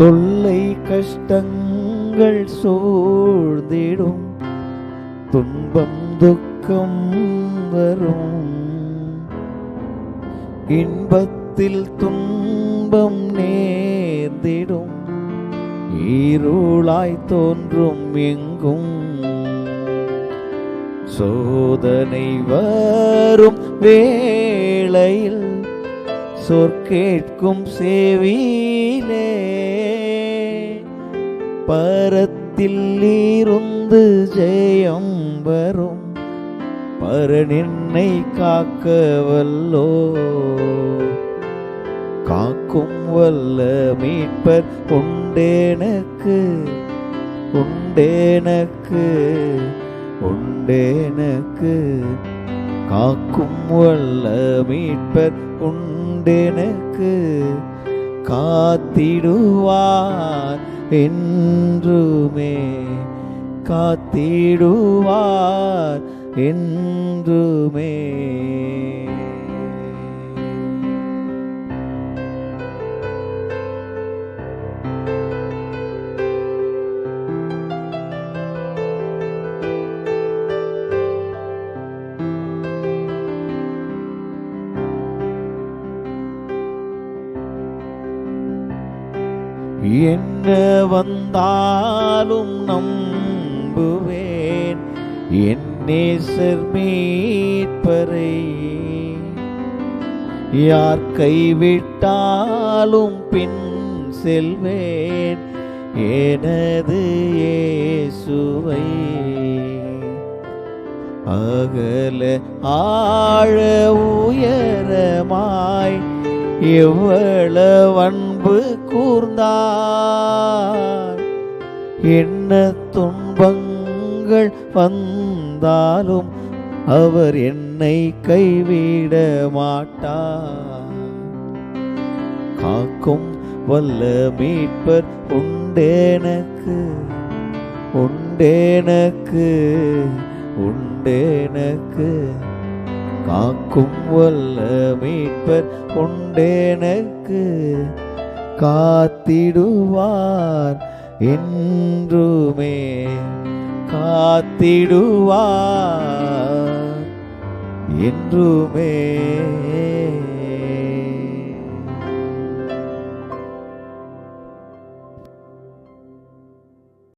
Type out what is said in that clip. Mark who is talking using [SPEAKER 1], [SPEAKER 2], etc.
[SPEAKER 1] தொல்லை கஷ்டங்கள் சூழ்ந்திடும். துன்பம் துக்கம் வரும். இன்பத்தில் துன்பம் நேர்ந்திடும். ஈருளாய் தோன்றும் எங்கும். சோதனை வரும் வேளையில் சொற்கேட்கும் சேவியிலே. பரத்தில் இருந்து ஜெயம் வரும். பரனின்னை காக்க வல்லோ காக்கும் வல்ல மீட்பர் உண்டேனக்கு. உண்டேனக்கு. உண்டேனக்கு. காக்கும் வல்ல மீட்பர் உண்டெனக்கு காத்திடுவார் என்றுமே. காத்திடுவார் என்றுமே. என்ன வந்தாலும் நம்புவேன். என் நேசர் மீட்பரை யார் கைவிட்டாலும் பின் செல்வேன். எனது இயேசுவை. அகல ஆழ உயரமாய் எவ்வளவு அன்பு கூர்ந்தார் என்ன துன்பங்கள் வந்தாலும் அவர் என்னை கைவிட மாட்டார். காக்கும் வல்ல மீட்பர் உண்டேனக்கு உண்டேனக்கு உண்டேனக்கு. காக்கும் வல்ல மீட்பர் உண்டேனக்கு காத்திடுவார் என்றுமே. காத்திடுவார் என்றுமே.